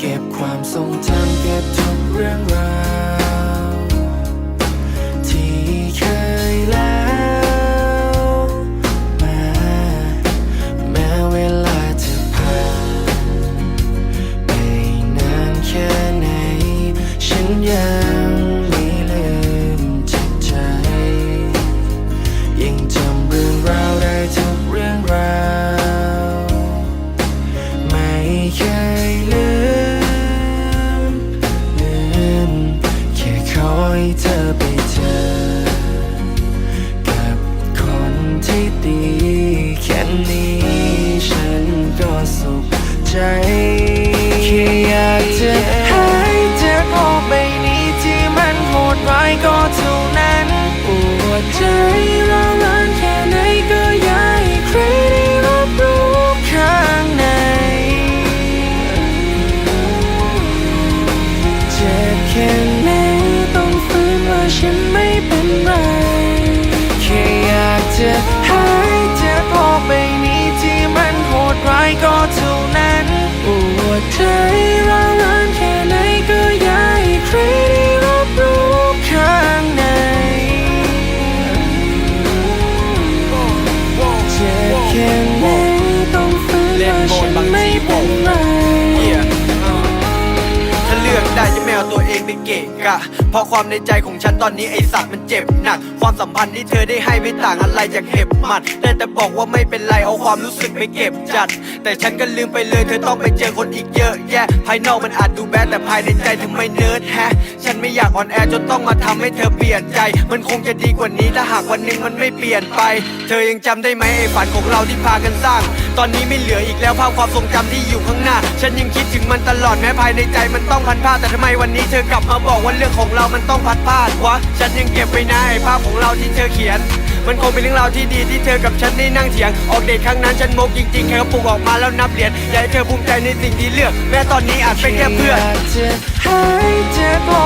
เก็บความทรงจำเก็บทุกเรื่องราว ให้เธอไปเจอ กับคนที่ดีแค่นี้ฉันก็สุขใจแค่อยากจะให้เธอบโลกใบนี้ที่มันโหดร้ายก็ทุก กะ เพราะความในใจของฉันตอนนี้ไอสัตว์มันเจ็บหนัก ความสัมพันธ์ที่เธอได้ให้ไม่ต่างอะไรจากเห็บหมัดได้แต่บอกว่าไม่เป็นไรเอาความรู้สึกไปเก็บจัด แต่ฉันก็ลืมไปเลยเธอต้องไปเจอคนอีกเยอะแยะ ภายนอกมันอาจดูแบดแต่ภายในใจถึงไม่เนิร์ดแฮะ ฉันไม่อยากอ่อนแอจนต้องมาทำให้เธอเปลี่ยนใจ มันคงจะดีกว่านี้ถ้าหากวันหนึ่งมันไม่เปลี่ยนไป เธอยังจำได้ไหมไอฝันของเราที่พากันสร้าง ตอนนี้ไม่เหลืออีกแล้วภาพความทรงจำที่อยู่ข้างหน้า ฉันยังคิดถึงมันตลอดแม้ภายในใจมันต้องพันผ้าแต่ทำไมวันนี้เธอกลับมาบอกว่าเรื่องของเรามันต้องพัดพลาดวะฉันยังเก็บไว้นะไอ้ภาพของเราที่เธอเขียน มันคงเป็นเรื่องราวที่ดีที่เธอกับฉันได้นั่งเถียง ออกเดทครั้งนั้นฉันโมกจริงๆแค่กระปุกออกมาแล้วนับเหรียญอยากให้เธอภูมิใจในสิ่งที่เลือก แม้ตอนนี้อาจเป็นแค่เพื่อน จะหายเจร้าว